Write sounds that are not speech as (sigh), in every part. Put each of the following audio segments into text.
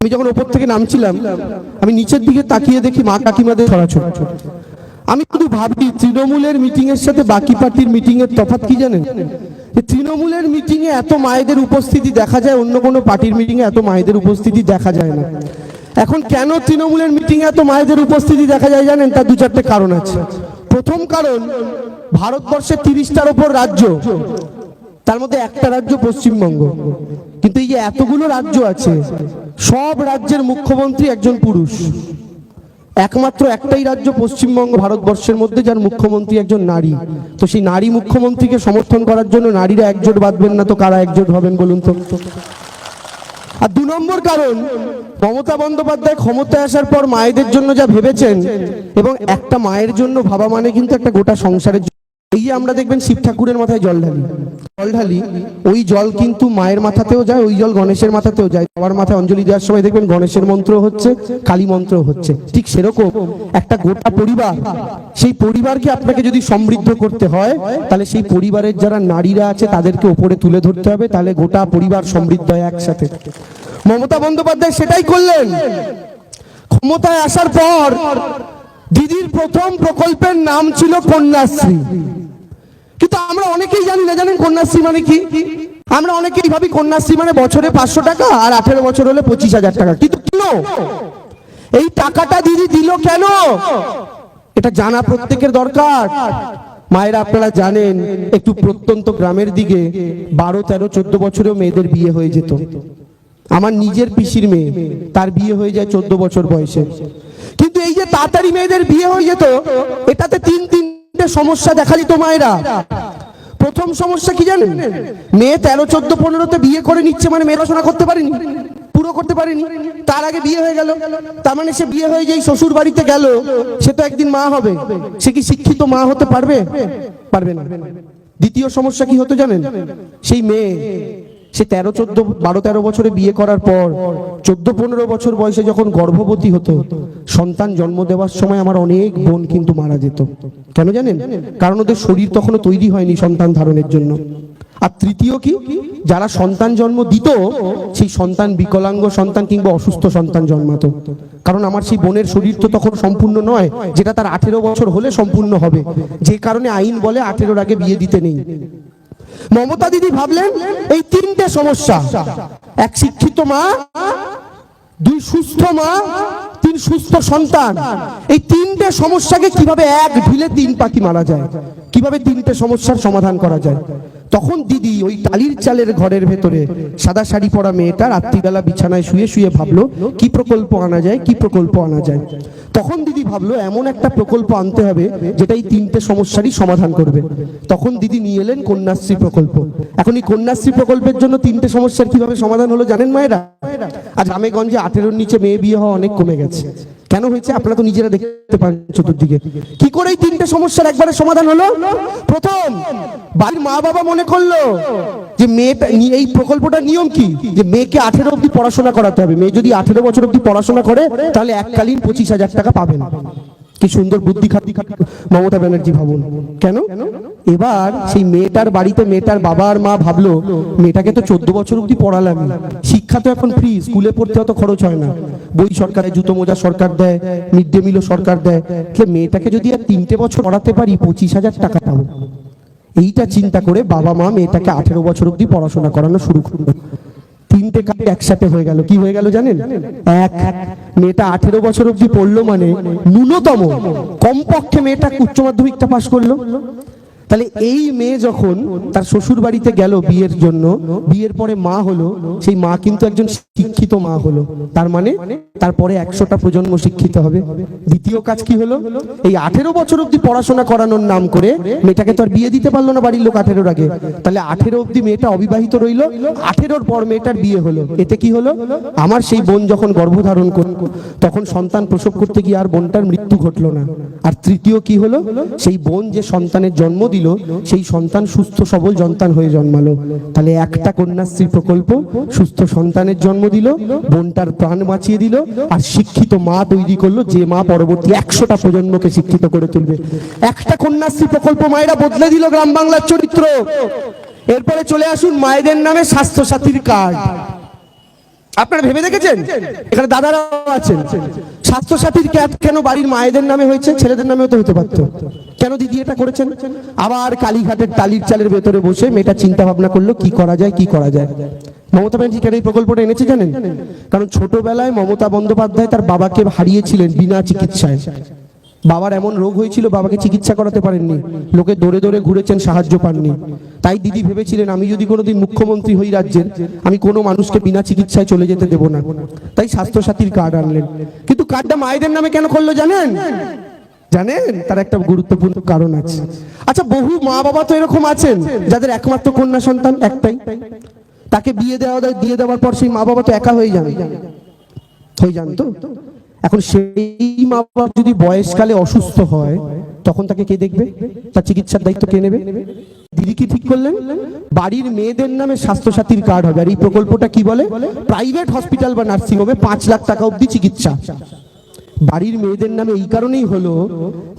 আমি যখন ওপর থেকে নামছিলাম, আমি নিচের দিকে তাকিয়ে দেখি মা কাকিমাদের ছড়াছড়ি। আমি শুধু ভাবি, তৃণমূলের মিটিং এর সাথে বাকি পার্টির মিটিং এর তফাৎ কি জানেন? যে তৃণমূলের মিটিং এ এত মায়েদের উপস্থিতি দেখা যায়, অন্য কোনো পার্টির মিটিং এ এত মায়েদের উপস্থিতি দেখা যায় না। এখন কেন তৃণমূলের মিটিং এত মায়েদের উপস্থিতি দেখা যায় জানেন? তার দু চারটে কারণ আছে। প্রথম কারণ, ভারতবর্ষের তিরিশটার ওপর রাজ্য তার মধ্যে একটা রাজ্য পশ্চিমবঙ্গ। কিন্তু এই যে এতগুলো রাজ্য আছে, সব রাজ্যের মুখ্যমন্ত্রী একজন পুরুষ। একমাত্র একটাই রাজ্য পশ্চিমবঙ্গ ভারতবর্ষের মধ্যে, যার মুখ্যমন্ত্রী একজন নারী। তো সেই নারী মুখ্যমন্ত্রীকে সমর্থন করার জন্য নারীরা একজোট বাঁধবেন না, তো কারা একজোট হবেন বলুন তো? আর দু নম্বর কারণ, মমতা বন্দ্যোপাধ্যায় ক্ষমতায় আসার পর মায়েদের জন্য যা ভেবেছেন, এবং একটা মায়ের জন্য ভাবা মানে কিন্তু একটা গোটা সংসারের। এই যে আমরা দেখবেন শিব ঠাকুরের মাথায় জল ঢালি। জল ঢালি, ওই জল কিন্তু মায়ের মাথাতেও যায়, ওই জল গণেশের মাথাতেও যায়। সবার মাথায় অঞ্জলি দেওয়ার সময় দেখবেন গণেশের মন্ত্র হচ্ছে, কালী মন্ত্র হচ্ছে। ঠিক সেরকম একটা গোটা পরিবার, সেই পরিবারকে আপনাকে যদি সমৃদ্ধ করতে হয়, তাহলে সেই পরিবারের যারা নারীরা আছে, তাদেরকে ওপরে তুলে ধরতে হবে, তাহলে গোটা পরিবার সমৃদ্ধ হয় একসাথে। মমতা বন্দ্যোপাধ্যায় সেটাই করলেন। ক্ষমতায় আসার পর দিদির প্রথম প্রকল্পের নাম ছিল কন্যাশ্রী। কিন্তু আমরা অনেকেই জানি না, জানেন কন্যাশ্রী মানে কি? আমরা অনেকেই ভাবি কন্যাশ্রী মানে বছরে পাঁচশো টাকা আর আঠেরো বছর হলে পঁচিশ হাজার টাকা। কিন্তু কেন? এই টাকাটা দিদি দিল কেন? এটা জানা প্রত্যেকের দরকার। মায়েরা আপনারা জানেন, একটু প্রত্যন্ত গ্রামের দিকে বারো, তেরো, চোদ্দ বছরেও মেয়েদের বিয়ে হয়ে যেত। আমার নিজের পিসির মেয়ে, তার বিয়ে হয়ে যায় চোদ্দ বছর বয়সে। কিন্তু এই যে তাড়াতাড়ি মেয়েদের বিয়ে হয়ে যেত, এটাতে তিন তিনটে সমস্যা দেখা দিত মায়েরা। প্রথম সমস্যা কি জানেন? মেয়ে তেরো, চোদ্দ, পনেরোতে বিয়ে করে নিচ্ছে মানে মেয়ে পড়াশোনা করতে পারেনি, পুরো করতে পারেনি। তার আগে বিয়ে হয়ে গেল। তার মানে সে বিয়ে হয়ে যেই শ্বশুর বাড়িতে গেল, সে তো একদিন মা হবে। সে কি শিক্ষিত মা হতে পারবে? পারবে না। দ্বিতীয় সমস্যা কি হতো জানেন? সেই মেয়ে সে তেরো চোদ্দ, বারো তেরো বছরে বিয়ে করার পর, চোদ্দ পনেরো বছর বয়সে যখন গর্ভবতী হতো, সন্তান জন্ম দেওয়ার সময় আমার অনেক বোন কিন্তু মারা যেত। কেন জানেন? কারণ ওদের শরীর তখনও তৈরি হয়নি সন্তান ধারণের জন্য। আর তৃতীয় কি? যারা সন্তান জন্ম দিত, সেই সন্তান বিকলাঙ্গ সন্তান কিংবা অসুস্থ সন্তান জন্মাতো। কারণ আমার সেই বোনের শরীর তো তখন সম্পূর্ণ নয়, যেটা তার আঠেরো বছর হলে সম্পূর্ণ হবে। যে কারণে আইন বলে আঠেরোর আগে বিয়ে দিতে নেই। মমতা দিদি ভাবলেন, এই তিনটে সমস্যা। এক শিক্ষিত মা, দুই সুস্থ মা, তিন সুস্থ সন্তান। এই তিনটে সমস্যাকে কীভাবে এক ঢিলে তিন পাখি মারা যায়? কীভাবে তিনটে সমস্যার সমাধান করা যায়? তখন দিদি ওই টালির চালের ঘরের ভেতরে সাদা শাড়ি পরা মেয়েটা রাত্রিবেলা বিছানায় শুয়ে শুয়ে ভাবলো, কি প্রকল্প আনা যায়? কি প্রকল্প আনা যায়? তখন দিদি ভাবলো, এমন একটা প্রকল্প আনতে হবে যেটা এই তিনটে সমস্যারই সমাধান করবে। তখন দিদি নিয়ে এলেন কন্যাশ্রী প্রকল্প। এখন এই কন্যাশ্রী প্রকল্পের জন্য তিনটে সমস্যার কীভাবে সমাধান হলো জানেন মায়েরা? আর গ্রামে গঞ্জে আঠেরোর নিচে মেয়ে বিয়ে হওয়া অনেক কমে গেছে। কেন হয়েছে? আপনারা তো নিজেরা দেখতে পান চতুর্দিকে। কি করে এই তিনটে সমস্যার একবারে সমাধান হলো? প্রথম, বাড়ির মা বাবা মনে করল যে মেয়েটা এই প্রকল্পটার নিয়ম কি? যে মেয়েকে আঠেরো অব্দি পড়াশোনা করাতে হবে। মেয়ে যদি আঠেরো বছর অব্দি পড়াশোনা করে, তাহলে এককালীন পঁচিশ হাজার টাকা পাবেন কি সুন্দর বুদ্ধি খাতি মমতা ব্যানার্জি ভাবুন। কেন? এবার সেই মেয়েটার বাড়িতে মেয়েটার বাবা আর মা ভাবলো, মেয়েটাকে তো চোদ্দ বছর অব্দি পড়ালাম। শিক্ষা তো এখন ফ্রি স্কুলে পড়তে অত খরচ হয় না। বই সরকারে জুতো মোজা সরকার দেয় মিড ডে মিলও সরকার দেয়। তাহলে মেয়েটাকে যদি আর তিনটে বছর পড়াতে পারি, পঁচিশ হাজার টাকা পাবো। এইটা চিন্তা করে বাবা মা মেয়েটাকে আঠেরো বছর অব্দি পড়াশোনা করানো শুরু করল। তিনটে কাজ একসাথে হয়ে গেল। কি হয়ে গেল জানেন? এক, মেয়েটা আঠেরো বছর অব্দি পড়ল মানে ন্যূনতম। কমপক্ষে মেয়েটা উচ্চ মাধ্যমিকটা পাশ করল। তাহলে এই মেয়ে যখন তার শ্বশুর বাড়িতে গেল বিয়ের জন্য, বিয়ের পরে মা হলো, সেই মা কিন্তু একজন শিক্ষিত মা হলো। তার মানে তারপরে একশোটা প্রজন্ম শিক্ষিত হবে। দ্বিতীয় কাজ কি হলো? এই আঠেরো বছর অব্দি পড়াশোনা করানোর নাম করে মেয়েটাকে তো আর বিয়ে দিতে পারল না বাড়ির লোক আঠেরোর আগে। তাহলে আঠেরো অব্দি মেয়েটা অবিবাহিত রইল, আঠেরোর পর মেয়েটার বিয়ে হলো। এতে কি হলো? আমার সেই বোন যখন গর্ভধারণ করল তখন সন্তান প্রসব করতে গিয়ে আর বোনটার মৃত্যু ঘটলো না। আর তৃতীয় কি হলো? সেই বোন যে সন্তানের জন্ম দিল, সেই সন্তান সুস্থ সবল সন্তান হয়ে জন্মালো। তাহলে একটা কন্যাশ্রী প্রকল্প, সুস্থ সন্তানের জন্ম দিল, বোনটার প্রাণ বাঁচিয়ে দিল, আর শিক্ষিত মা তৈরি করল, যে মা পরবর্তী একশোটা প্রজন্মকে শিক্ষিত করে তুলবে। একটা কন্যাশ্রী প্রকল্প মায়েরা বদলে দিল গ্রাম বাংলার চরিত্র। এরপরে চলে আসুন মায়েদের নামে স্বাস্থ্য সাথীর কার্ড। আপনারা ভেবে দেখেছেন? এখানে দাদারাও আছেন। স্বাস্থ্য সাথীর ক্যাব কেন বাড়ির মায়েদের নামে হয়েছে, ছেলেদের নামেও তো হতে পারতো। কেন দিদি এটা করেছেন? আবার কালীঘাটের তালির চালের ভেতরে বসে মেয়েটা চিন্তা ভাবনা করল, কি করা যায়, কি করা যায়? মমতা ব্যানার্জি কেন এই প্রকল্পটা এনেছে জানেন? কারণ ছোটবেলায় মমতা বন্দ্যোপাধ্যায় তার বাবাকে হারিয়েছিলেন বিনা চিকিৎসায়। বাবার এমন রোগ হয়েছিল বাবাকে চিকিৎসা করাতে পারেননি। লোকে দৌড়ে দৌড়ে ঘুরেছেন, সাহায্য পাননি। তাই দিদি ভেবেছিলেন, আমি যদি কোনোদিন মুখ্যমন্ত্রী হই রাজ্যের, আমি কোনো মানুষকে বিনা চিকিৎসায় চলে যেতে দেব না। তাই স্বাস্থ্য সাথীর কার্ড আনলেন। কিন্তু কার্ডটা মায়েদের নামে কেন করল জানেন? জানেন? তার একটা গুরুত্বপূর্ণ কারণ আছে। আচ্ছা বহু মা বাবা তো এরকম আছেন, যাদের একমাত্র কন্যা সন্তান একটাই। তাকে বিয়ে দেওয়া দেয় দিয়ে দেওয়ার পর সেই মা বাবা তো একা হয়ে যান। হয়ে যান তো? এখন সেই মা বাবা যদি বয়সকালে অসুস্থ হয়, তখন তাকে কে দেখবে? তার চিকিৎসার দায়িত্ব কে নেবে? দিদি কি ঠিক করলেন? বাড়ির মেয়েদের নামে স্বাস্থ্যসাথীর কার্ড হবে। আর এই প্রকল্পটা কি বলে? প্রাইভেট হসপিটাল বা নার্সিং হোমে পাঁচ লাখ টাকা অবধি চিকিৎসা। বাড়ির মেয়েদের নামে এই কারণেই হলো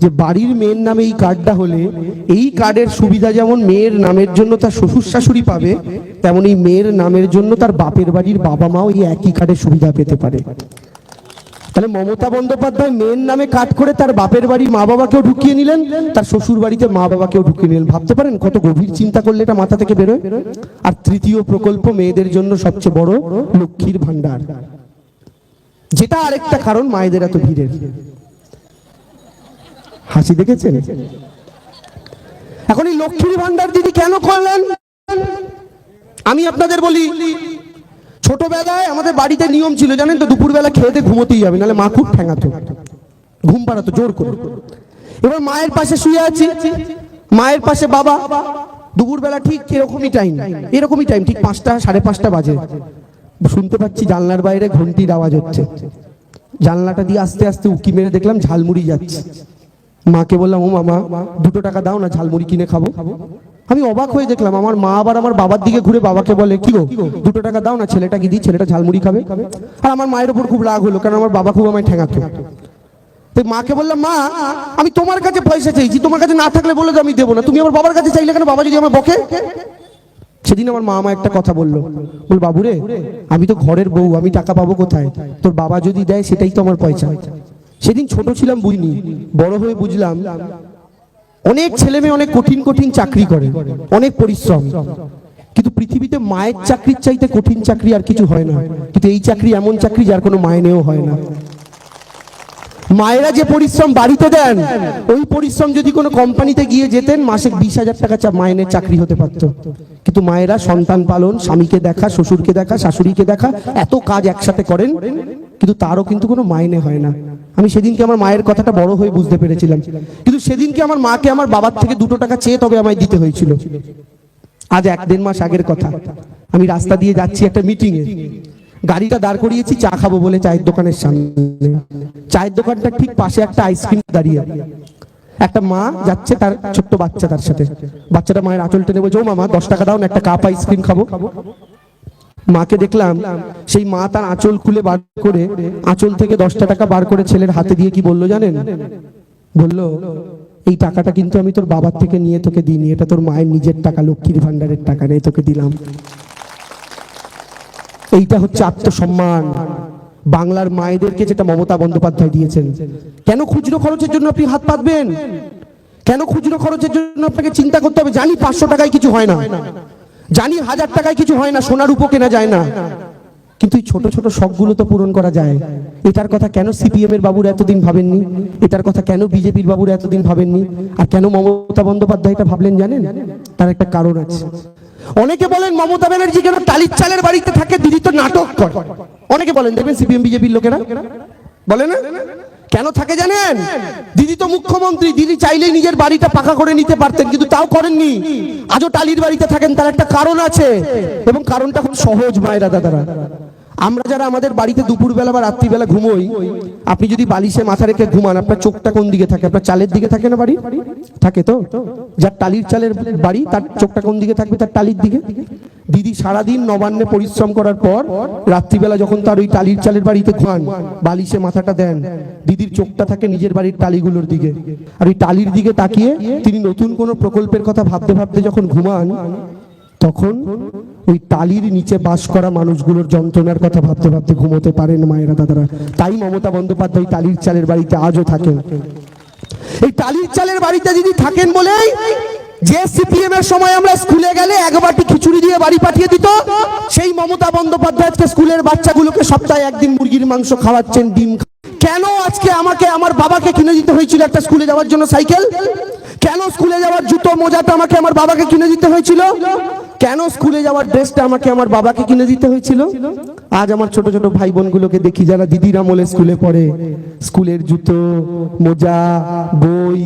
যে বাড়ির মেয়ের নামে এই কার্ডটা হলে এই কার্ডের সুবিধা যেমন মেয়ের নামের জন্য তার শ্বশুর শাশুড়ি পাবে, তেমন এই মেয়ের নামের জন্য তার বাপের বাড়ির বাবা মাও এই একই কার্ডের সুবিধা পেতে পারে। তাহলে মমতা বন্দ্যোপাধ্যায় মেয়ের নামে কাট করে তার বাপের বাড়ি মা বাবাকেও ঢুকিয়ে নিলেন, তার শ্বশুর বাড়িতে মা বাবাকেও ঢুকিয়ে নিলেন। ভাবতে পারেন কত গভীর চিন্তা করলে এটা মাথা থেকে বেরোয়? আর তৃতীয় প্রকল্প মেয়েদের জন্য সবচেয়ে বড় লক্ষ্মীর ভান্ডার যেটা আরেকটা কারণ, মায়েদের এত ভিড়ের। হাসি দেখেছেন? এখন এই লক্ষ্মীর ভান্ডার দিদি কেন করলেন? আমি আপনাদের বলি ছোটবেলায় আমাদের বাড়িতে নিয়ম ছিল, জানেন তো, দুপুরবেলা খেতে ঘুমোতেই হবে, নাহলে মা খুব ঠেঙাতো। ঘুম পাড়াতো, জোর করে। এবার মায়ের পাশে শুয়ে আছি, মায়ের পাশে বাবা, দুপুরবেলা ঠিক এরকমই টাইম এরকমই টাইম ঠিক পাঁচটা, সাড়ে পাঁচটা বাজে। শুনতে পাচ্ছি জানলার বাইরে ঘন্টির আওয়াজ হচ্ছে। জানলাটা দিয়ে আস্তে আস্তে উকি মেরে দেখলাম ঝালমুড়ি যাচ্ছে। মাকে বললাম, ও মামা, দুটো টাকা দাও না, ঝালমুড়ি কিনে খাব। আমি অবাক হয়ে দেখলাম, আমার মা আবার আমার বাবার দিকে ঘুরে বাবাকে বলে, কি গো, দুটো টাকা দাও না, ছেলেটা কি দিই? ছেলেটা ঝালমুড়ি খাবে? আর আমার মায়ের উপর খুব রাগ হলো, কারণ আমার বাবা খুব আমায় ঠেঙাতো। তো মাকে বললাম, মা, আমি তোমার কাছে পয়সা চাইছি, তোমার কাছে না থাকলে বলে তো আমি দেবো না। তুমি আমার বাবার কাছে চাইলে কেন? বাবা যদি আমার বকে? সেদিন আমার মা আমার একটা কথা বলল বল বাবুরে, আমি তো ঘরের বউ, আমি টাকা পাবো কোথায়? তোর বাবা যদি দেয়, সেটাই তো আমার পয়সা। সেদিন ছোট ছিলাম বুঝিনি বড় হয়ে বুঝলাম অনেক ছেলে মেয়ে অনেক কঠিন কঠিন চাকরি করে, অনেক পরিশ্রম। কিন্তু পৃথিবীতে মায়ের চাকরির চাইতে কঠিন চাকরি আর কিছু হয় না। কিন্তু এই চাকরি এমন চাকরি যার কোনো মাইনেও হয় না। মায়েরা যে পরিশ্রম বাড়িতে দেন, ওই পরিশ্রম যদি কোনো কোম্পানিতে গিয়ে যেতেন, মাসে বিশ হাজার টাকা মাইনের চাকরি হতে পারত। কিন্তু মায়েরা সন্তান পালন, স্বামীকে দেখা, শ্বশুরকে দেখা, শাশুড়িকে দেখা, এত কাজ একসাথে করেন, কিন্তু তারও কিন্তু কোনো মাইনে হয় না। আমি সেদিনকে আমার মায়ের কথাটা বড় হয়ে বুঝতে পেরেছিলাম। কিন্তু সেদিনকে আমার মাকে আমার বাবার থেকে দুটো টাকা চেয়ে তবে আমায় দিতে হয়েছিল। আজ এক দেড় মাস আগের কথা। আমি রাস্তা দিয়ে যাচ্ছি একটা মিটিং এ। গাড়িটা দাঁড় করিয়েছি, চা খাব বলে চায়ের দোকানের সামনে। চায়ের দোকানটা ঠিক পাশে একটা আইসক্রিম দাঁড়িয়ে। একটা মা যাচ্ছে তার ছোট্ট বাচ্চা তার সাথে। বাচ্চাটা মায়ের আঁচল টেনে বলছে, ও মামা, দশ টাকা দাও, না একটা কাপ আইসক্রিম খাব। মাকে দেখলাম, সেই মা তার আঁচল খুলে বার করে, আঁচল থেকে দশটা টাকা বার করে ছেলের হাতে দিয়ে কি বলল জানেন? বলল, এই টাকাটা কিন্তু আমি তোর বাবার থেকে নিয়ে তোকে দিইনি, এটা তোর মায়ের নিজের টাকা, লক্ষ্মীর ভান্ডারের টাকা নিয়ে তোকে দিলাম। এইটা হচ্ছে আত্মসম্মান। বাংলার মায়েদেরকে যেটা মমতা বন্দ্যোপাধ্যায় দিয়েছেন, কেন খুচরো খরচের জন্য আপনি হাত পাতবেন? কেন খুচরো খরচের জন্য আপনাকে চিন্তা করতে হবে? জানি পাঁচশো টাকায় কিছু হয় না। জানি হাজার টাকায় কিছু হয় না, সোনার উপো কেনা যায় না। কিন্তু এই ছোট ছোট শখগুলো তো পূরণ করা যায়। এটার কথা কেন সিপিএম এর বাবুরা এতদিন ভাবেননি? এটার কথা কেন বিজেপির বাবুরা এতদিন ভাবেননি? আর কেন মমতা বন্দ্যোপাধ্যায় এটা ভাবলেন জানেন? তার একটা কারণ আছে। অনেকে বলেন মমতা ব্যানার্জি কেন টালির চালের বাড়িতে থাকে? দিদি তো নাটক করে। অনেকে বলেন, দেখবেন সিপিএম, বিজেপির লোকেরা। বলে না? কেন থাকে জানেন? দিদি তো মুখ্যমন্ত্রী, দিদি চাইলেই নিজের বাড়িটা পাকা করে নিতে পারতেন, কিন্তু তাও করেননি। আজও টালির বাড়িতে থাকেন, তার একটা কারণ আছে। এবং কারণটা খুব সহজ, মায়েরা, দাদারা। আমরা যারা আমাদের বাড়িতে দুপুরবেলা বা রাত্রিবেলা ঘুমোই, আপনি যদি বালিশে মাথা রেখে ঘুমান, আপনার চোখটা কোন দিকে থাকে? আপনার চালের দিকে থাকে না বাড়ি? থাকে তো? যার টালির চালের বাড়ি, তার চোখটা কোন দিকে থাকবে? তার টালির দিকে। দিদি সারাদিন নবান্নে পরিশ্রম করার পর রাত্রিবেলা যখন তার ওই টালির চালের বাড়িতে ঘুমান, বালিশে মাথাটা দেন, দিদির চোখটা থাকে নিজের বাড়ির টালিগুলোর দিকে। আর ওই টালির দিকে তাকিয়ে তিনি নতুন কোনো প্রকল্পের কথা ভাবতে ভাবতে যখন ঘুমান, তখন ওই টালির নিচে বাস করা মানুষগুলোর যন্ত্রণার কথা ভাবতে ভাবতে ঘুমোতে পারেন মায়েরা দাদারা। তাই মমতা বন্দ্যোপাধ্যায় টালির চালের বাড়িতে আজও থাকেন। এই টালির চালের বাড়িতে যদি থাকেন বলেই যে সিপিএম এর সময় আমরা স্কুলে গেলে এক বাটি খিচুড়ি দিয়ে বাড়ি পাঠিয়ে দিত, সেই মমতা বন্দ্যোপাধ্যায় আজকে স্কুলের বাচ্চাগুলোকে সপ্তাহে একদিন মুরগির মাংস খাওয়াচ্ছেন, ডিম কেন আজকে আমাকে, আমার বাবাকে কিনে দিতে হয়েছিল একটা স্কুলে যাওয়ার জন্য সাইকেল? কেন স্কুলে যাওয়ার জুতো মোজাটা আমাকে, আমার বাবাকে কিনে দিতে হয়েছিল? কেন স্কুলে যাওয়ার ড্রেসটা আমাকে আমার বাবাকে কিনে দিতে হয়েছিল? আজ আমার ছোট ছোট ভাই বোনগুলোকে দেখি যারা দিদির আমলে স্কুলে পড়ে। স্কুলের জুতো, মোজা, বই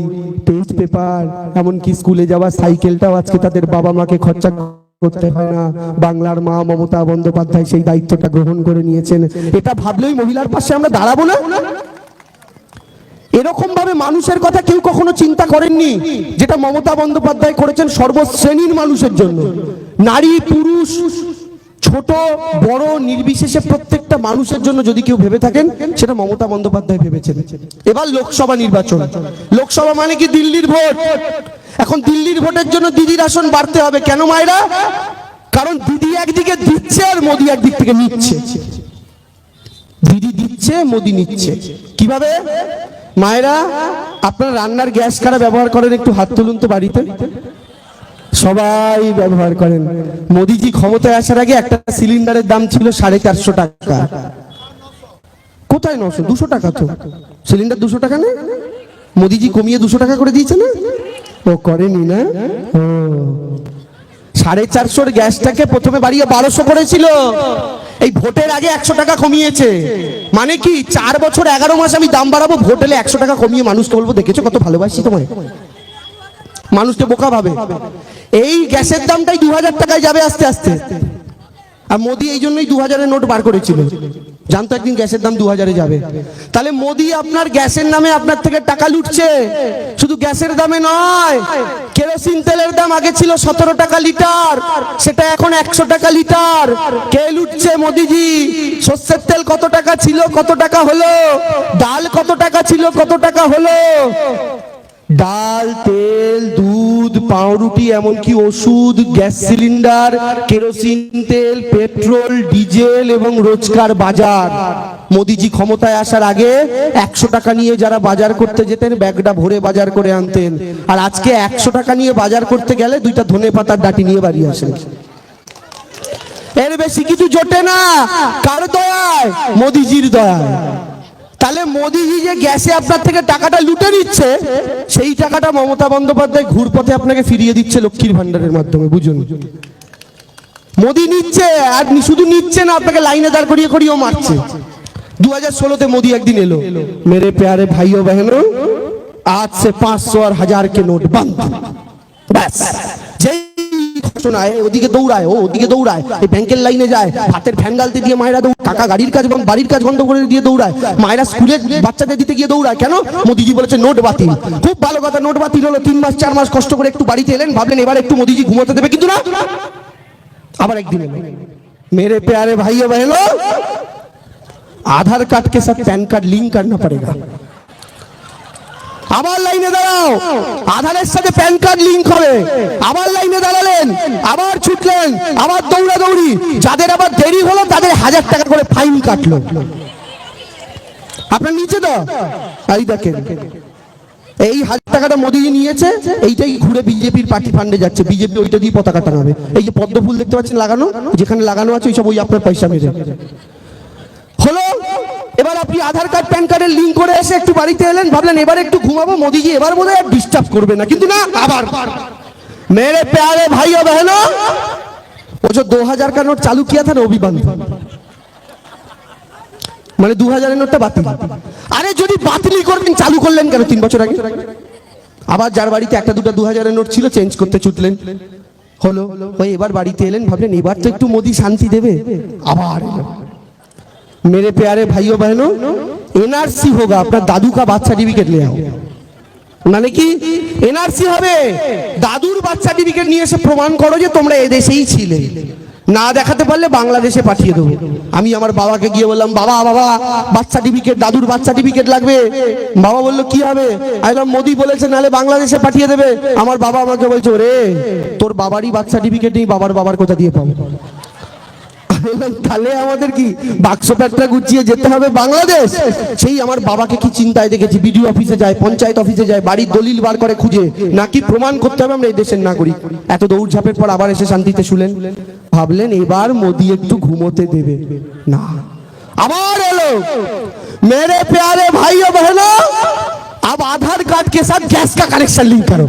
টেস্ট পেপার, এমনকি স্কুলে যাওয়া সাইকেলটাও আজকে তাদের বাবা মাকে খরচা করতে হয় না। বাংলার মা মমতা বন্দ্যোপাধ্যায় সেই দায়িত্বটা গ্রহণ করে নিয়েছেন। এটা ভাবলেই মহিলার পাশে আমরা দাঁড়াবো না? এরকম ভাবে মানুষের কথা কেউ কখনো চিন্তা করেননি, যেটা মমতা বন্দ্যোপাধ্যায় করেছেন সর্বশ্রেণীর মানুষের জন্য। নারী, পুরুষ, ছোট, বড়, নির্বিশেষে প্রত্যেকটা মানুষের জন্য যদি কেউ ভেবে থাকেন, সেটা মমতা বন্দ্যোপাধ্যায় ভেবেছেন। এবার লোকসভা নির্বাচন। লোকসভা মানে কি? দিল্লির ভোট। এখন দিল্লির ভোটের জন্য দিদির আসন বাড়তে হবে। কেন মায়েরা? কারণ দিদি একদিকে দিচ্ছে আর মোদি একদিক থেকে নিচ্ছে। দিদি দিচ্ছে, মোদি নিচ্ছে। কীভাবে? মায়েরা, আপনার রান্নার গ্যাস কারা ব্যবহার করেন? একটু হাত তুলুন তো বাড়িতে। সবাই ব্যবহার করেন। মোদিজি ক্ষমতায় আসার আগে একটা সিলিন্ডারের দাম ছিল সাড়ে চারশো টাকা। কোথায় নশো? দুশো টাকা তো। সিলিন্ডার দুশো টাকা না মোদিজি কমিয়ে দুশো টাকা করে দিয়েছে না? ও করেনি না? ও। সাড়ে চারশোর গ্যাসটাকে প্রথমে বাড়িয়ে বারোশো করেছিল। এই ভোটের আগে একশো টাকা কমিয়েছে। মানে কি, চার বছর এগারো মাস আমি দাম বাড়াবো, ভোট এলে একশো টাকা কমিয়ে মানুষকে বলব, দেখেছ কত ভালোবাসি তোমায়? মানুষকে বোকা ভাবে। এই গ্যাসের দামটাই দু হাজার টাকায় যাবে আস্তে আস্তে। আর মোদি এই জন্যই দু হাজারের নোট বার করেছিল। জানতো একদিন গ্যাসের দাম দু হাজারে যাবে। তাহলে মোদি আপনার গ্যাসের নামে আপনার থেকে টাকা লুটছে। শুধু গ্যাসের দামে নয়, কেরোসিন তেলের দাম আগে ছিল সতেরো টাকা লিটার, সেটা এখন একশো টাকা লিটার। কে লুটছে মোদিজি? সর্ষের তেল কত টাকা ছিল, কত টাকা হলো? ডাল কত টাকা ছিল, কত টাকা হলো? ডাল, তেল, দুধ, পাউরুটি, এমনকি ওষুধ, গ্যাস সিলিন্ডার, কেরোসিন, তেল, পেট্রোল, ডিজেল এবং রোজকার বাজার। মোদিজি ক্ষমতায় আসার আগে একশো টাকা নিয়ে যারা বাজার করতে যেতেন, ব্যাগটা ভরে বাজার করে আনতেন। আর আজকে একশো টাকা নিয়ে বাজার করতে গেলে দুইটা ধনে পাতার ডাটি নিয়ে বাড়ি আসেন। এর বেশি কিছু জোটে না। কার দয়ায়? মোদিজির দয়ায়। তাহলে মোদিজি যে গ্যাসে আপনার থেকে টাকাটা লুটে নিচ্ছে, সেই টাকাটা মমতা বন্দ্যোপাধ্যায় ঘুরপথে আপনাকে ফিরিয়ে দিচ্ছে লক্ষ্মীর ভান্ডারের মাধ্যমে, বুঝুন। মোদি নিচ্ছে, আর শুধু নিচ্ছে না, আপনাকে লাইনে দাঁড় করিয়ে করিয়েও মারছে। দু হাজার ষোলোতে মোদি একদিন এলো, মেরে প্যারে ভাইও বহনো, আজ সে পাঁচশো আর হাজার কে নোট বন্ধ। ব্যাস। যেই শোনায় ওদিকে দৌড়ায় ও ওদিকে দৌড়ায় এই ব্যাংকের লাইনে যায় হাতের ফ্যান গালতে দিয়ে মায়েরা দৌড় কাকা গাড়ির কাজ বন্ধ বাড়ির কাজ বন্ধ করে দিয়ে দৌড়ায় মায়েরা স্কুলে বাচ্চাদের দিতে গিয়ে দৌড়ায় কেন মোদিজি বলেছে নোট বাতিল খুব ভালো কথা নোট বাতিল হলো তিন মাস চার মাস কষ্ট করে একটু বাড়িতে এলেন ভাবলেন এবার একটু মোদিজি ঘুমোতে দেবে কিন্তু না আবার একদিন এলো मेरे प्यारे भाइयों बहनों आधार कार्ड के साथ पैन कार्ड लिंक करना पड़ेगा আবার লাইনে দাঁড়াও। আধারের সাথে প্যান কার্ড লিংক হবে। আবার লাইনে দাঁড়ালেন, আবার ছুটলেন, আবার দৌড়া দৌড়ি। যাদের আবার দেরি হলো, তাদের হাজার টাকা করে ফাইন কাটলো। আপনার নিচে তো? এই দেখেন। এই হাজার টাকাটা মোদিজি নিয়েছে, এইটাই ঘুরে বিজেপির পার্টি ফান্ডে যাচ্ছে। বিজেপি ওইটা দিয়ে পতাকা টাঙাবে এই যে পদ্ম ফুল দেখতে পাচ্ছেন লাগানো, যেখানে লাগানো আছে ওই সব ওই আপনার পয়সা মেরে। হলো? এবার আপনি আধার কার্ড, প্যান কার্ডের লিঙ্ক করে এসে একটু বাড়িতে এলেন, ভাবলেন এবার একটু ঘুমাবো, মোদিজি এবার বোধ হয় ডিস্টার্ব করবে না। কিন্তু না, আবার। মেরে প্যারে ভাই ও বহন ও যে হাজার কার নোট চালু কিয়া থা রবিবান মানে দু হাজারের নোটটা বাতিল আরে যদি বাতিলই করবেন চালু করলেন কেন তিন বছর আগে? আবার যার বাড়িতে একটা দুটা দু হাজারের নোট ছিল চেঞ্জ করতে ছুটলেন। হলো, ওই এবার বাড়িতে এলেন, ভাবলেন এবার তো একটু মোদি শান্তি দেবে। আবার मेरे प्यारे भाइयों बहनों एनआरसी होगा আপনার দাদু কা বার্থ সার্টিফিকেট নিয়ে आओ মানে কি এনআরসি হবে দাদুর বার্থ সার্টিফিকেট নিয়ে এসে প্রমাণ করো যে তোমরা এদেশেই ছিলে না দেখাতে পারলে বাংলাদেশে পাঠিয়ে দেবো আমি আমার বাবাকে গিয়ে বললাম বাবা বাবা বার্থ সার্টিফিকেট দাদুর বার্থ সার্টিফিকেট লাগবে বাবা বললো কি হবে আমি বললাম মোদি বলেছে নালে বাংলাদেশে পাঠিয়ে দেবে আমার বাবা আমাকে বলছে রে তোর বাবারই বার্থ সার্টিফিকেট নেই বাবার বাবার কোথা দিয়ে পাবো আমি বললাম, (laughs) তাহলে আমাদের কি বাক্স প্যাটটা গুছিয়ে যেতে হবে বাংলাদেশ সেই আমার বাবাকে কি চিন্তায় দেখেছি বিডিও অফিসে যায় পঞ্চায়েত অফিসে যায় বাড়ির দলিল বার করে খুঁজে নাকি প্রমাণ করতে হবে আমরা এই দেশের নাগরিক এত দৌড়ঝাঁপের পর আবার এসে শান্তিতে শুলেন ভাবলেন এবার মোদি একটু ঘুমোতে দেবে না আবার এলো মেরে प्यारे भाइयों बहनों अब आधार कार्ड के साथ गैस का कनेक्शन लिंक करो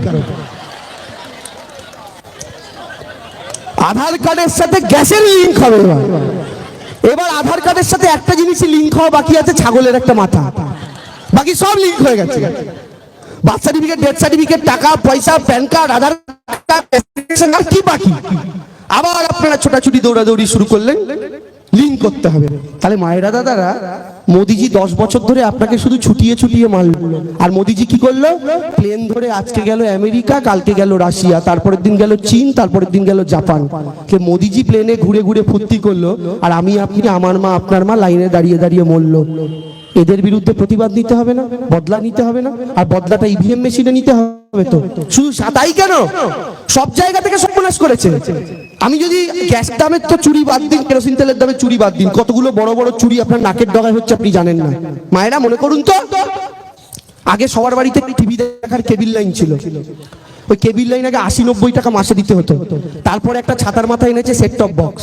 আধার কার্ডের সাথে গ্যাসের লিঙ্ক হবে এবার। আধার কার্ডের সাথে একটা জিনিসই লিঙ্ক হওয়া বাকি আছে, ছাগলের একটা মাথা। বাকি সব লিঙ্ক হয়ে গেছে। বার্থ সার্টিফিকেট ডেথ সার্টিফিকেট টাকা, পয়সা প্যান কার্ড আধার কার্ড কি বাকি? আবার আপনারা ছোটাছুটি, দৌড়াদৌড়ি শুরু করলেন। লিঙ্ক করতে হবে। তাহলে মায়েরা, দাদারা মোদিজি দশ বছর ধরে আপনাকে শুধু ছুটিয়ে ছুটিয়ে মারল আর মোদিজি কি করল? প্লেন ধরে আজকে গেল আমেরিকা, কালকে গেল রাশিয়া, তারপরের দিন গেল চীন, তারপরের দিন গেল জাপান। কে মোদিজি প্লেনে ঘুরে ঘুরে ফুর্তি করল, আর আমি আপনি, আমার মা, আপনার মা লাইনে দাঁড়িয়ে দাঁড়িয়ে মরলো। এদের বিরুদ্ধে প্রতিবাদ নিতে হবে না, বদলা নিতে হবে না, আর বদলাটা ইভিএম মেশিনে নিতে হবে। তো? শুধু তাই কেন? সব জায়গা থেকে সর্বনাশ করেছে। আমি যদি গ্যাস দামের তো চুরি বাদ দিন কেরোসিন তেলের দামে চুরি বাদ দিন কতগুলো বড় বড় চুরি আপনার নাকের ডগায় হচ্ছে আপনি জানেন না। মায়েরা মনে করুন তো আগে সবার বাড়িতে টিভি দেখার কেবিল লাইন ছিল। ওই কেবিল লাইন আগে আশি নব্বই টাকা মাসে দিতে হতো। তারপরে একটা ছাতার মাথায় এনেছে সেট টপ বক্স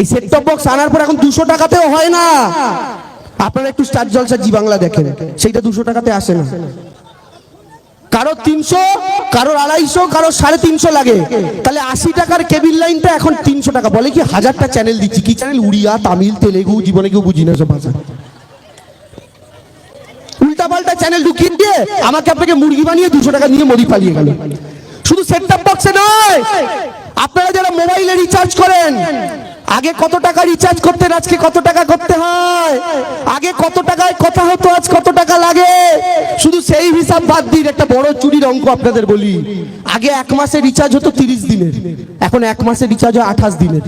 এই সেট টপ বক্স আনার পর এখন দুশো টাকাতেও হয় না। আপনারা একটু স্টার জলসা জি বাংলা দেখেন। সেইটা দুশো টাকাতে আসে না। কারও তিনশো কারোর আড়াইশো, কারও সাড়ে তিনশো লাগে। তাহলে আশি টাকার কেবিল লাইনটা এখন তিনশো টাকা। বলে কি হাজারটা চ্যানেল দিচ্ছি? কি চ্যানেল উড়িয়া, তামিল, তেলেগু, জীবনে কেউ বুঝি না সব ভাষা। উল্টা পাল্টা চ্যানেল ঢুকিয়ে দিয়ে আমাকে আপনাকে মুরগি বানিয়ে দুশো টাকা নিয়ে মোদি পালিয়ে গেল। শুধু সেট বক্সে নয়, আপনারা যারা মোবাইলে রিচার্জ করেন আগে কত টাকা রিচার্জ করতেন, আজকে কত টাকা করতে হয়? আগে কত টাকায় কথা হতো, আজ কত টাকা লাগে? শুধু সেই হিসাব বাদ দিন, একটা বড় চুরির অঙ্ক আপনাদের বলি। আগে এক মাসে রিচার্জ হতো তিরিশ দিনের, এখন এক মাসে রিচার্জ হয় আঠাশ দিনের।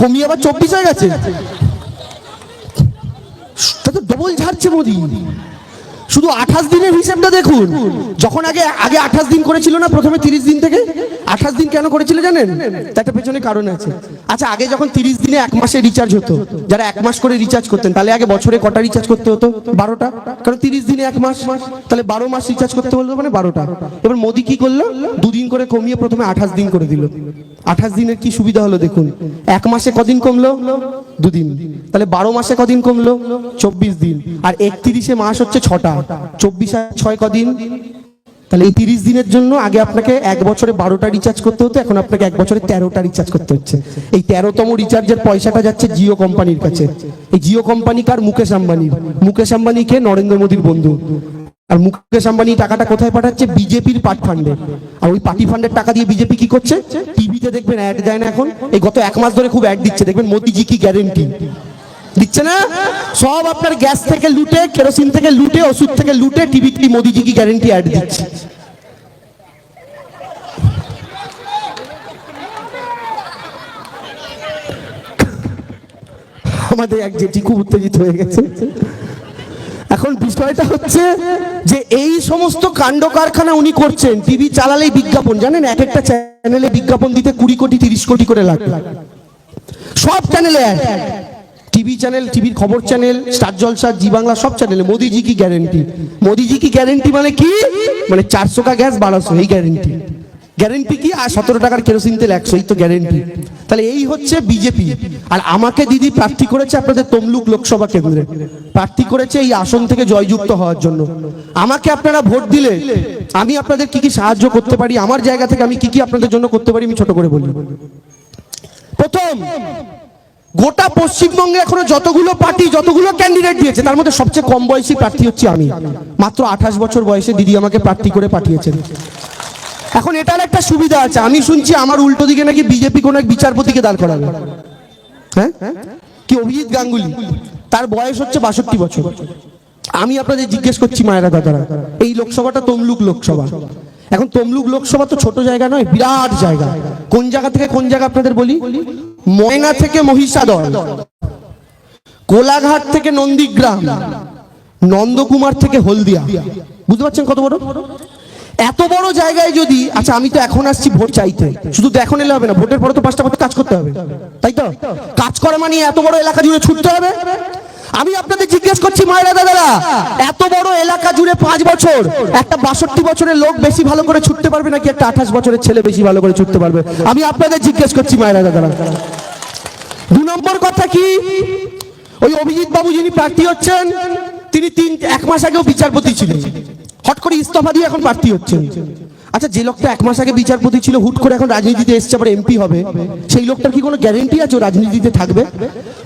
কমিয়ে আবার চব্বিশ হয়ে গেছে। ডবল ঝাড়ছে মোদি। শুধু আঠাশ দিনের হিসাবটা দেখুন। যখন আগে আগে আঠাশ দিন করেছিল না প্রথমে তিরিশ দিন থেকে? আঠাশ দিন কেন করেছিল জানেন? তার পেছনে কারণ আছে। আচ্ছা আগে যখন তিরিশ দিনে এক মাসে রিচার্জ হতো, যারা এক মাস করে রিচার্জ করতেন, তাহলে আগে বছরে কটা রিচার্জ করতে হতো? বারোটা? কারণ তিরিশ দিনে এক মাস মাস তাহলে বারো মাস রিচার্জ করতে বলতো মানে বারোটা। এবার মোদি কি করল? দুদিন করে কমিয়ে প্রথমে আঠাশ দিন করে দিল। আঠাশ দিনের কি সুবিধা হলো দেখুন? এক মাসে কদিন কমলো? দুদিন। তাহলে বারো মাসে কদিন কমলো? চব্বিশ দিন। আর একত্রিশে মাস হচ্ছে ছটা। চব্বিশ ছয় কদিন? তাহলে এই তিরিশ দিনের জন্য আগে আপনাকে এক বছরে বারোটা রিচার্জ করতে হতো, এখন আপনাকে এক বছরে তেরোটা রিচার্জ করতে হচ্ছে। এই তেরোতম রিচার্জের পয়সাটা যাচ্ছে জিও কোম্পানির কাছে। এই জিও কোম্পানি কার? মুকেশ আম্বানির মুকেশ আম্বানি কে? নরেন্দ্র মোদীর বন্ধু। আর মুকেশ আম্বানি টাকাটা কোথায় পাঠাচ্ছে? বিজেপির পার্ট ফান্ডে আর ওই পার্টি ফান্ডের টাকা দিয়ে বিজেপি কি করছে? টিভিতে দেখবেন অ্যাড দেয় না এখন। এই গত এক মাস ধরে খুব অ্যাড দিচ্ছে। দেখবেন, মোদিজি কি গ্যারেন্টি দিচ্ছে না? সব আপনার গ্যাস থেকে লুটে, কেরোসিন থেকে লুটে, ওষুধ থেকে লুটে, টিভি কি মোদিজি কি গ্যারেন্টি অ্যাড দিচ্ছে? আমাদের এক জেঠি খুব উত্তেজিত হয়ে গেছে। এখন বিষয়টা হচ্ছে যে এই সমস্ত কাণ্ড কারখানা উনি করছেন, টিভি চালালেই বিজ্ঞাপন, জানেন? এক একটা চ্যানেলে বিজ্ঞাপন দিতে কুড়ি কোটি, তিরিশ কোটি করে লাগে সব চ্যানেলে টিভি চ্যানেল, টিভির খবর channel, Star Jalsha, Zee Bangla, সব চ্যানেলে মোদিজি কি গ্যারেন্টি মোদিজি কি গ্যারেন্টি মানে কি? মানে চারশো কা গ্যাস বারোশো, এই গ্যারেন্টি গ্যারেন্টি কি? আর সতেরো টাকার কেরোসিন তেল একশো, এই তো গ্যারেন্টি তাহলে এই হচ্ছে বিজেপি আর আমাকে দিদি প্রার্থী করেছে আপনাদের তমলুক লোকসভা কেন্দ্রে। প্রার্থী করেছে এই আসন থেকে জয়যুক্ত হওয়ার জন্য। আমাকে আপনারা ভোট দিলে আমি আপনাদের কি কি সাহায্য করতে পারি? আমার জায়গা থেকে আমি কি কি আপনাদের জন্য করতে পারি? আমি ছোট করে বলি। প্রথম গোটা পশ্চিমবঙ্গে এখনও যতগুলো পার্টি, যতগুলো ক্যান্ডিডেট দিয়েছে, তার মধ্যে সবচেয়ে কম বয়সী প্রার্থী হচ্ছে আমি। মাত্র আঠাশ বছর বয়সে দিদি আমাকে প্রার্থী করে পাঠিয়েছেন। এখন এটার একটা সুবিধা আছে, আমি শুনছি আমার উল্টো দিকে নাকি বিজেপি কোন এক বিচারপতিকে দাঁড় করাবে। হ্যাঁ? কি অভিজিৎ গাঙ্গুলি? তার বয়স হচ্ছে বাষট্টি বছর। আমি আপনাদের জিজ্ঞেস করছি মায়েরা দাদারা, এই লোকসভাটা তমলুক লোকসভা। এখন তমলুক লোকসভা তো ছোট জায়গা নয়, বিরাট জায়গা। কোন জায়গা থেকে কোন জায়গা আপনাদের বলি? ময়না থেকে মহিষাদল, কোলাঘাট থেকে নন্দীগ্রাম, নন্দকুমার থেকে হলদিয়া। বুঝতে পারছেন কত বড়? এত বড় জায়গায় যদি আচ্ছা আমি তো এখন আসছি ভোট চাইতে। শুধু তো এখন এলে হবে না, ভোটের পরে তো পাঁচটা বছর কাজ করতে হবে। তাই তো? কাজ করা মানে এত বড় এলাকা জুড়ে ছুটতে হবে? আমি আপনাদের জিজ্ঞেস করছি, মায়েরা দাদারা, এত বড় এলাকা জুড়ে পাঁচ বছর, একটা বাষট্টি বছরের লোক বেশি ভালো করে ছুটতে পারবে নাকি একটা আঠাশ বছরের ছেলে বেশি ভালো করে ছুটতে পারবে? আমি আপনাদের জিজ্ঞেস করছি, মায়েরা দাদারা। দু নম্বর কথা কি? ওই অভিজিৎ বাবু যিনি প্রার্থী হচ্ছেন, তিনি তিন, এক মাস আগেও বিচারপতি ছিলেন। হট করে ইস্তফা দিয়ে এখন প্রার্থী হচ্ছেন। আচ্ছা যে লোকটা এক মাস আগে বিচারপতি ছিল, হুট করে এখন রাজনীতিতে এসছে, আবার এমপি হবে, সেই লোকটার কি কোনো গ্যারেন্টি আছে রাজনীতিতে থাকবে?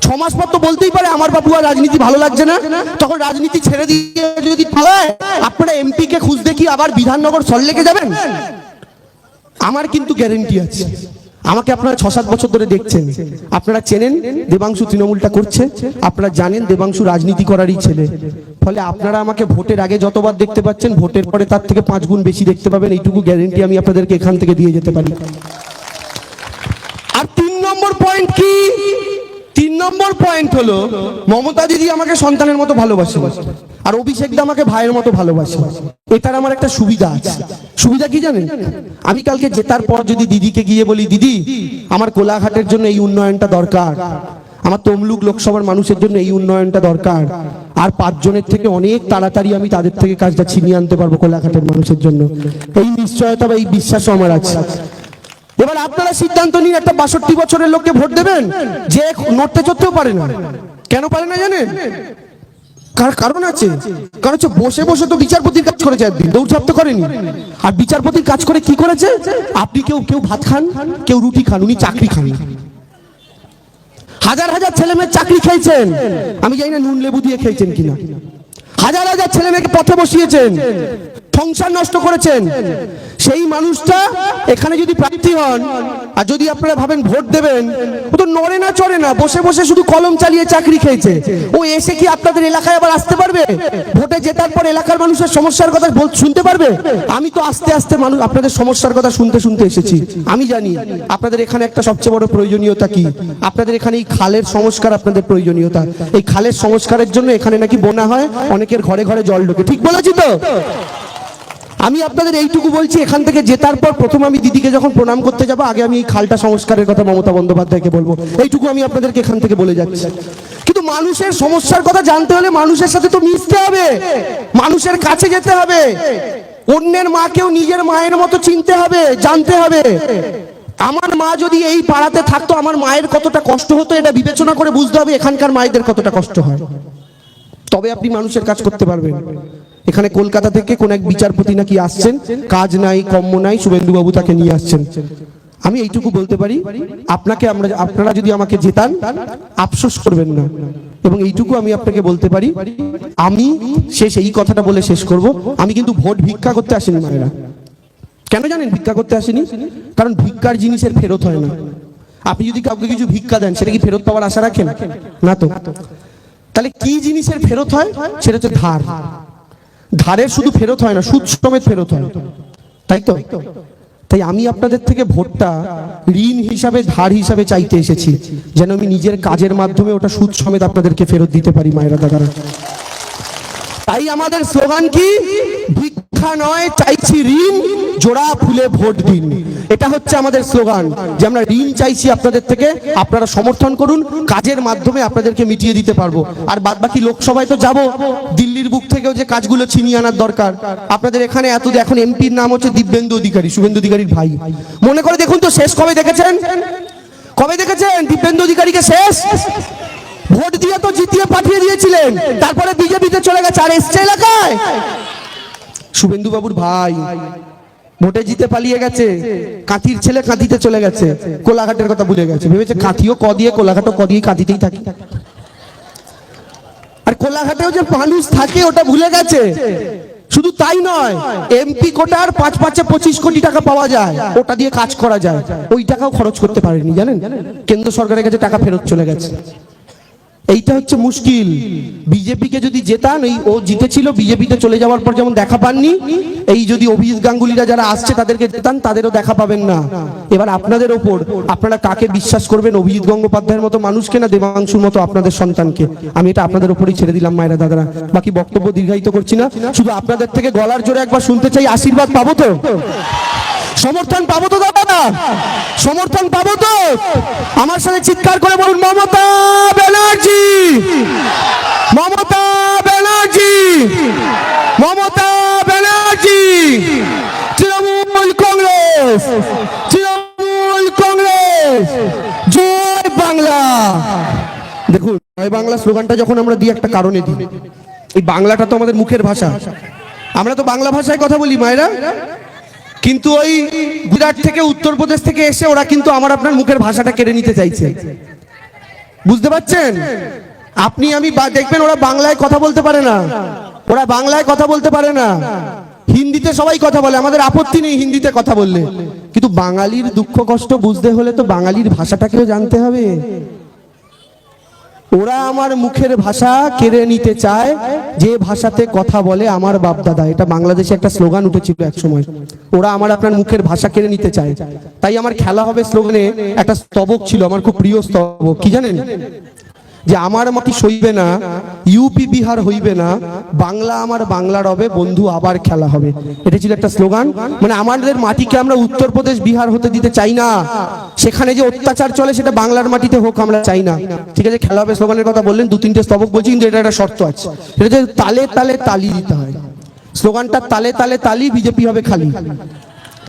ছ মাস পর তো বলতেই পারে আমার বাবু আর রাজনীতি ভালো লাগছে না। তখন রাজনীতি ছেড়ে দিয়ে যদি পালায়, আপনারা এমপি কে খুঁজতে কি আবার বিধাননগর সল সল্লেকে যাবেন? আমার কিন্তু গ্যারেন্টি আছে। আমাকে আপনারা ছ সাত বছর ধরে দেখছেন। আপনারা চেনেন দেবাংশু তৃণমূলটা করছে? আপনারা জানেন দেবাংশু রাজনীতি করারই ছেলে। ফলে আপনারা আমাকে ভোটের আগে যতবার দেখতে পাচ্ছেন, ভোটের পরে তার থেকে পাঁচ গুণ বেশি দেখতে পাবেন। এইটুকু গ্যারেন্টি আমি আপনাদেরকে এখান থেকে দিয়ে যেতে পারি। আর তিন নম্বর পয়েন্ট কি? নম্বর পয়েন্ট হলো, মমতা দিদি আমাকে সন্তানের মতো ভালোবাসে। আর অভিষেক দা আমাকে ভাইয়ের মতো ভালোবাসে। এটার আমার একটা সুবিধা আছে। সুবিধা কি জানেন? আমি কালকে জেতার পর যদি দিদিকে গিয়ে বলি, দিদি, আমার কোলাঘাটের জন্য এই উন্নয়নটা দরকার। আমার তমলুক লোকসভার মানুষের জন্য এই উন্নয়নটা দরকার। আর পাঁচজনের থেকে অনেক তাড়াতাড়ি আমি তাদের থেকে কাজটা ছিনিয়ে আনতে পারব কোলাঘাটের মানুষের জন্য। এই নিশ্চয়তা বা এই বিশ্বাসও আমার আছে। এবার আপনারা সিদ্ধান্ত নিন, একটা বাষট্টি বছরের লোককে ভোট দেবেন? যে নড়তে চড়তেও পারে না। কেন পারে না জানেন? কার কারণ আছে? কারণ হচ্ছে বসে বসে তো বিচারপতির কাজ করেছে একদিন, দৌড়ঝাপ তো করেনি। আর বিচারপতির কাজ করে কি করেছে? আপনি কেউ কেউ ভাত খান, কেউ রুটি খান, উনি চাকরি খান। হাজার হাজার ছেলে মেয়ে চাকরি খেয়েছেন। আমি জানি না নুন লেবু দিয়ে খেয়েছেন কিনা। হাজার হাজার ছেলে মেয়েকে পথে বসিয়েছেন। সংসার নষ্ট করেছেন। সেই মানুষটা এখানে যদি প্রার্থী হন, আর যদি আপনারা ভাবেন ভোট দেবেন, ও তো নড়ে না, চড়ে না, বসে বসে শুধু কলম চালিয়ে চাকরি খেয়েছে। ও এসে কি আপনাদের এলাকায় আবার আসতে পারবে? ভোটে জেতার পর এলাকার মানুষের সমস্যার কথা শুনতে পারবে? আমি তো আস্তে আস্তে মানুষ আপনাদের সমস্যার কথা শুনতে শুনতে এসেছি। আমি জানি, আপনাদের এখানে একটা সবচেয়ে বড় প্রয়োজনীয়তা কি? আপনাদের এখানে এই খালের সংস্কার আপনাদের প্রয়োজনীয়তা। এই খালের সংস্কারের জন্য এখানে নাকি বোনা হয়, অনেকের ঘরে ঘরে জল ঢোকে। ঠিক বলেছি তো? আমি আপনাদের এইটুকু বলছি, এখান থেকে জেতার পর প্রথম আমি দিদিকে যখন প্রণাম করতে যাব, আগে আমি এই খালটা সংস্কারের কথা মমতা বন্দ্যোপাধ্যায়কে বলব। এইটুকু আমি আপনাদেরকে এখান থেকে বলে যাচ্ছি। কিন্তু মানুষের সমস্যার কথা জানতে হলে মানুষের সাথে তো মিশতে হবে। মানুষের কাছে যেতে হবে। অন্যের মাকেও নিজের মায়ের মতো চিনতে হবে, জানতে হবে। আমার মা যদি এই পাড়াতে থাকতো, আমার মায়ের কতটা কষ্ট হতো, এটা বিবেচনা করে বুঝতে হবে এখানকার মায়েদের কতটা কষ্ট হয়। তবে আপনি মানুষের কাজ করতে পারবেন। এখানে কলকাতা থেকে কোন এক বিচারপতি নাকি আসছেন, কাজ নাই কম্ম নাই, শুভেন্দুবাবু তাকে নিয়ে আসছেন। আমি এইটুকু বলতে পারি, আপনাকে আমরা, আপনারা যদি আমাকে জেতান, আফসোস করবেন না। এবং এইটুকু আমি আপনাকে বলতে পারি, আমি শেষ এই কথাটা বলে শেষ করব, আমি কিন্তু ভোট ভিক্ষা করতে আসিনি মায়েরা। কেন জানেন ভিক্ষা করতে আসেনি? কারণ ভিক্ষার জিনিসের ফেরত হয় না। আপনি যদি কাউকে কিছু ভিক্ষা দেন, সেটা কি ফেরত পাওয়ার আশা রাখেন? না তো। তাহলে কি জিনিসের ফেরত হয়? সেটা হচ্ছে ধার। ধারের শুধু ফেরত হয় না, সুদ সমেত ফেরত হয়। তাই তো? তাই আমি আপনাদের থেকে ভোটটা ঋণ হিসাবে, ধার হিসাবে চাইতে এসেছি, যেন আমি নিজের কাজের মাধ্যমে ওটা সুদ সমেত আপনাদেরকে ফেরত দিতে পারি, মায়েরা দাদারা। তাই আমাদের স্লোগান কি? ভিক্ষা নয়, চাইছি ঋণ, জোড়া ফুলে ভোট দিন। এটা হচ্ছে আমাদের স্লোগান, যে আমরা ঋণ চাইছি আপনাদের থেকে, আপনারা সমর্থন করুন, কাজের মাধ্যমে আপনাদেরকে মিটিয়ে দিতে পারব। আর বাদ বাকি লোকসভায় তো যাব, দিল্লির বুক থেকেও যে কাজগুলো ছিনিয়ে আনার দরকার। আপনাদের এখানে এত, এখন এমপির নাম হচ্ছে দিব্যেন্দু অধিকারী, শুভেন্দু অধিকারীর ভাই। মনে করে দেখুন তো শেষ কবে দেখেছেন? কবে দেখেছেন? দিব্যেন্দু অধিকারীকে শেষ? ভোট দিয়ে তো জিতিয়ে পাঠিয়ে দিয়েছিলেন। তারপরে বিজেপিতে চলে গেছে, আর এসছে এলাকায়? শুভেন্দু বাবুর ভাই ভোটে জিতে পালিয়ে গেছে, কাঁথির ছেলে কাঁথিতে চলে গেছে, কোলাঘাটের কথা ভুলে গেছে, ভেবেছে কাঁথিও ক দিয়ে, কোলাঘাটও ক দিয়ে কাঁথিতেই থাকে। আর কোলাঘাটেও যে মানুষ থাকে, ওটা ভুলে গেছে। শুধু তাই নয় এমপি কোটার পাঁচ পাঁচে পঁচিশ কোটি টাকা পাওয়া যায়, ওটা দিয়ে কাজ করা যায়। ওই টাকাও খরচ করতে পারেনি, জানেন? কেন্দ্র সরকারের কাছে টাকা ফেরত চলে গেছে। এইটা হচ্ছে মুশকিল। বিজেপিকে যদি জেতান, এই ও জিতেছিল, বিজেপিতে চলে যাওয়ার পর যেমন দেখা পাননি, এই যদি অভিজিৎ গাঙ্গুলিরা যারা আসছে তাদেরকে জেতান, তাদেরও দেখা পাবেন না। এবার আপনাদের ওপর, আপনারা কাকে বিশ্বাস করবেন? অভিজিৎ গঙ্গোপাধ্যায়ের মতো মানুষকে না দেবাংশুর মতো আপনাদের সন্তানকে? আমি এটা আপনাদের ওপরই ছেড়ে দিলাম, মায়েরা দাদারা। বাকি বক্তব্য দীর্ঘায়িত করছি না। শুধু আপনাদের থেকে গলার জোরে একবার শুনতে চাই, আশীর্বাদ পাবো তো? সমর্থন পাবো তো দাদা সমর্থন পাবো তো? আমার সাথে চিৎকার করে বলুন, মমতা ব্যানার্জি! মমতা ব্যানার্জি! মমতা ব্যানার্জি! তৃণমূল কংগ্রেস! তৃণমূল কংগ্রেস! জয় বাংলা! দেখুন, জয় বাংলা স্লোগানটা যখন আমরা দিই একটা কারণে দিই। এই বাংলাটা তো আমাদের মুখের ভাষা। আমরা তো বাংলা ভাষায় কথা বলি, মায়েরা। কিন্তু ওই গুজরাট থেকে উত্তরপ্রদেশ থেকে এসে ওরা কিন্তু আমার আপনার মুখের ভাষাটা কেড়ে নিতে চাইছে। বুঝতে পারছেন? আপনি, আমি দেখবেন ওরা বাংলায় কথা বলতে পারে না। ওরা বাংলায় কথা বলতে পারে না। হিন্দিতে সবাই কথা বলে, আমাদের আপত্তি নেই হিন্দিতে কথা বললে। কিন্তু বাঙালির দুঃখ কষ্ট বুঝতে হলে তো বাঙালির ভাষাটাকেও জানতে হবে। ওরা আমার মুখের ভাষা কেড়ে নিতে চায়, যে ভাষাতে কথা বলে আমার বাপ দাদা। এটা বাংলাদেশে একটা স্লোগান উঠেছিল এক সময়। ওরা আমার আপনার মুখের ভাষা কেড়ে নিতে চায়। তাই আমার খেলা হবে স্লোগানে একটা স্তবক ছিল, আমার খুব প্রিয় স্তবক। কি জানেন? যে আমার মাটি সইবে না, ইউপি, বিহার হইবে না, বাংলা আমার বাংলার রবে বন্ধু আবার খেলা হবে। এটা ছিল একটা স্লোগান। মানে আমাদের মাটিকে আমরা উত্তরপ্রদেশ, বিহার হতে দিতে চাই না। সেখানে যে অত্যাচার চলে, সেটা বাংলার মাটিতে হোক, আমরা চাই না। ঠিক আছে, খেলা হবে স্লোগানের কথা বললেন দু তিনটে স্তবক বলছি, কিন্তু এটা একটা শর্ত আছে। সেটা যে তালে তালে তালি দিতে হয়। স্লোগানটা তালে তালে তালি, বিজেপি হবে খালি।